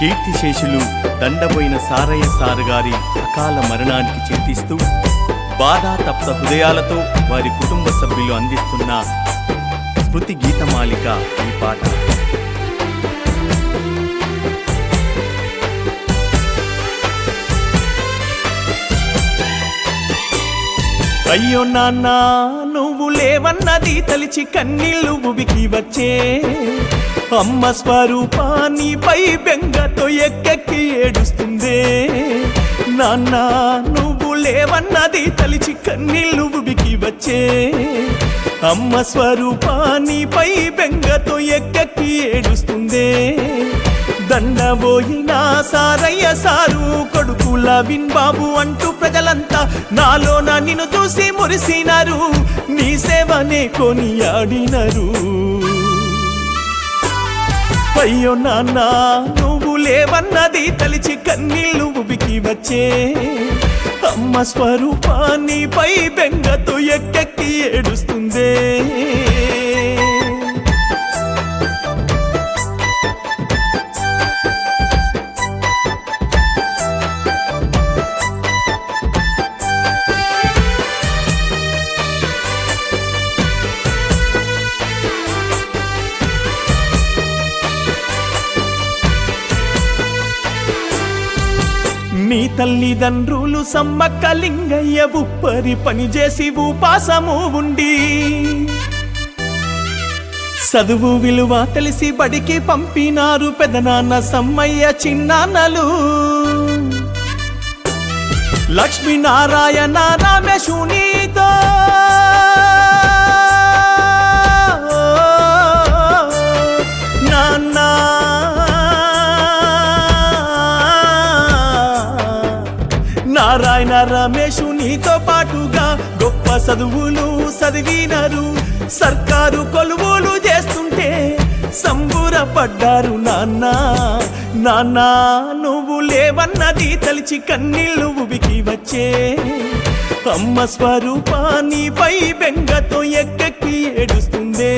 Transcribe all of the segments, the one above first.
కీర్తిశేషులు దండబోయిన సారయ్య సారు గారి అకాల మరణానికి చింతిస్తూ బాధాతప్త హృదయాలతో వారి కుటుంబ సభ్యులు అందిస్తున్న స్మృతి గీతమాలిక ఈ పాట. అయ్యో నాన్న నువ్వు లేవన్నది తలిచి కన్నీళ్ళు ఉబికి వచ్చే. అమ్మ స్వరూపానిపై బెంగతో ఎక్కెక్కి ఏడుస్తుందే. నాన్న నువ్వు లేవన్నది తలిచి కన్నీళ్ళు ఉబికి వచ్చే. అమ్మ స్వరూపానిపై బెంగతో ఎక్కెక్కి ఏడుస్తుందే. దండబోయినా సారయ్య సారు కొడుకుల విన్ బాబు అంటూ ప్రజలంతా నాలోన నిన్ను చూసి మురిసినారు. నీ సేవనే కొనియాడినరు. అయ్యో నాన్న నువ్వు లేవన్నది తలిచి కన్నీళ్ళు ఉబికి వచ్చే. అమ్మ స్వరూపాన్ని పై బెంగతో ఎక్కెక్కి ఏడుస్తుందే. నీ తల్లిదండ్రులు సమ్మక్క లింగయ్య ఉప్పరి పని చేసి ఉపాసము ఉండి. చదువు విలువ తెలిసి బడికి పంపినారు పెదనాన్న సమ్మయ్య చిన్నాన్నలు. లక్ష్మీనారాయణ రామేశునితో నారాయణ రమేష్ నీతో పాటుగా గొప్ప చదువులు చదివినారు. సర్కారు కొలువులు చేస్తుంటే సంబురపడ్డారు నాన్న. నాన్న నువ్వు లేవన్నది తలిచి కన్నీళ్ళు ఉబికి వచ్చే. అమ్మ స్వరూపానిపై బెంగతో ఎక్కెక్కి ఏడుస్తుందే.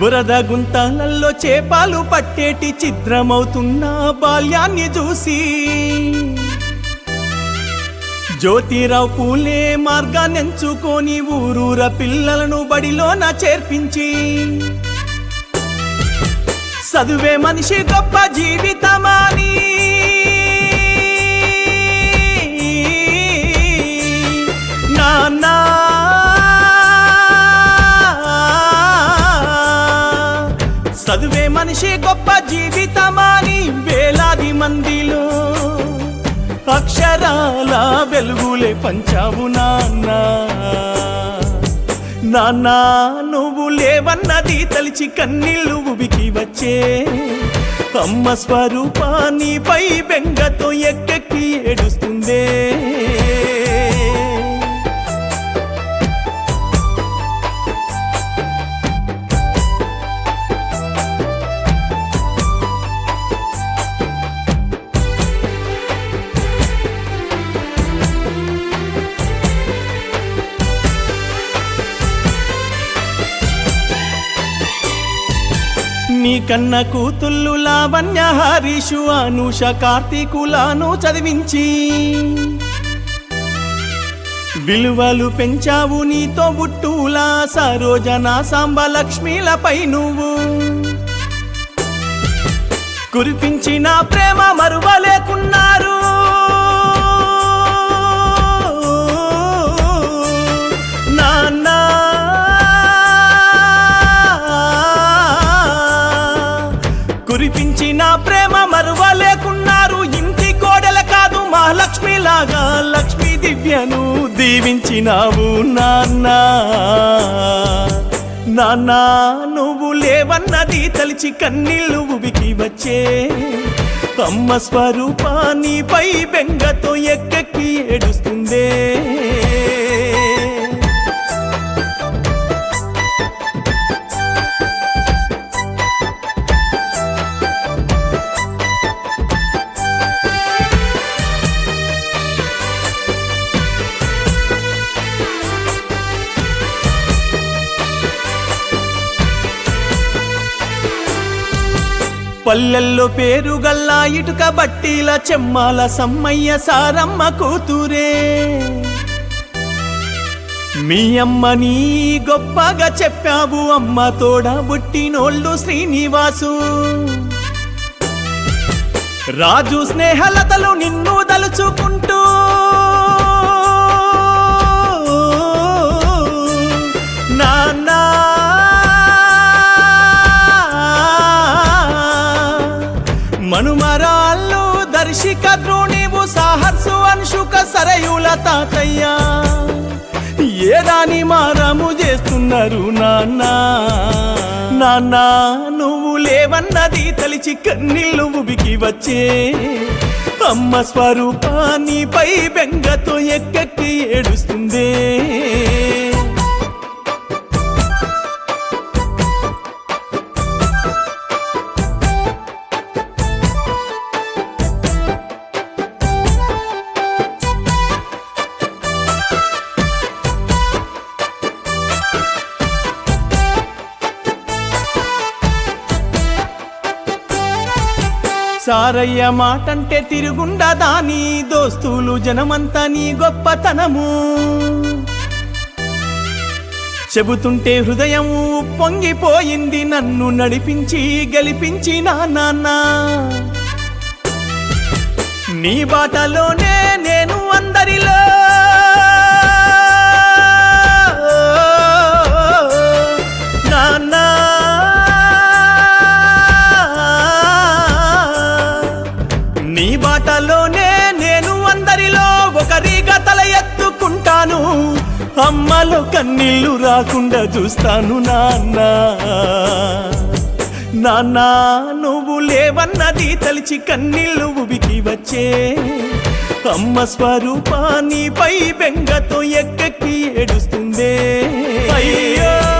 బురద గుంతలలో చేపాలు పట్టేటి చిత్రమవుతున్న బాల్యాన్ని చూసి. జ్యోతిరావు పూలే మార్గాన్నెంచుకొని ఊరూర పిల్లలను బడిలోన చేర్పించి. చదువే మనిషి గొప్ప జీవితమాని. చదువే మనిషి గొప్ప జీవితమాని వేలాది మందిలో అక్షరాల వెలుగులే పంచావు నాన్న. నాన్న నువ్వు లేవన్నది తలిచి కన్నీళ్ళు ఉబికి వచ్చే. అమ్మ స్వరూపానిపై బెంగతో ఎక్కెక్కి ఏడుస్తుందే. నీ కన్న కూతుళ్ళు లావణ్య హరీషు అనూష కార్తీకులను చదివించి విలువలు పెంచావు నీతో బుట్టులా సరోజన సాంబలక్ష్మిలపై నువ్వు. కురిపించిన ప్రేమ మరువలేకున్నారు చూపించిన ప్రేమ మరువలేకున్నారు. ఇంటి కోడల కాదు మహాలక్ష్మి లాగా దివ్యను దీవించినావు నాన్న. నాన్న నువ్వు లేవన్నది తలిచి కన్నీళ్ళు ఉబికి వచ్చే. అమ్మ స్వరూపానిపై బెంగతో ఎక్కెక్కి ఏడుస్తుందే. పల్లెల్లో పేరుగల్లా ఇటుక బట్టీల చెమ్మాల సమ్మయ్య సారమ్మ కూతురే. మీ అమ్మని గొప్పగా చెప్పావు అమ్మ తోడ బుట్టినోళ్ళు శ్రీనివాసు. రాజు స్నేహలతలు నిన్ను దలుచుకుంటూ కుమరాళ్ళు దర్శిక ద్రోణివు సాహర్సు అంశుక సరయుల తాతయ్య. ఏదాని మారము చేస్తున్నారు నాన్న? నాన్న నువ్వు లేవన్నది తలిచి కన్నీళ్ళు ఉబికి వచ్చే. అమ్మ స్వరూపానిపై బెంగతో ఎక్కకి ఏడుస్తుందే. సారయ్య మాటంటే తిరుగుండదా నీ దోస్తులు జనమంతా నీ గొప్పతనము. చెబుతుంటే హృదయము పొంగిపోయింది నన్ను నడిపించి గెలిపించి నా నాన్న. నీ బాటలోనే నేను అందరిలో. అమ్మలో కన్నీళ్ళు రాకుండా చూస్తాను నాన్న. నాన్న నువ్వు లేవన్నది తలిచి కన్నీళ్ళు ఉబికి వచ్చే. అమ్మ స్వరూపానిపై బెంగతో ఎక్కకి ఏడుస్తుందే. అయ్యో!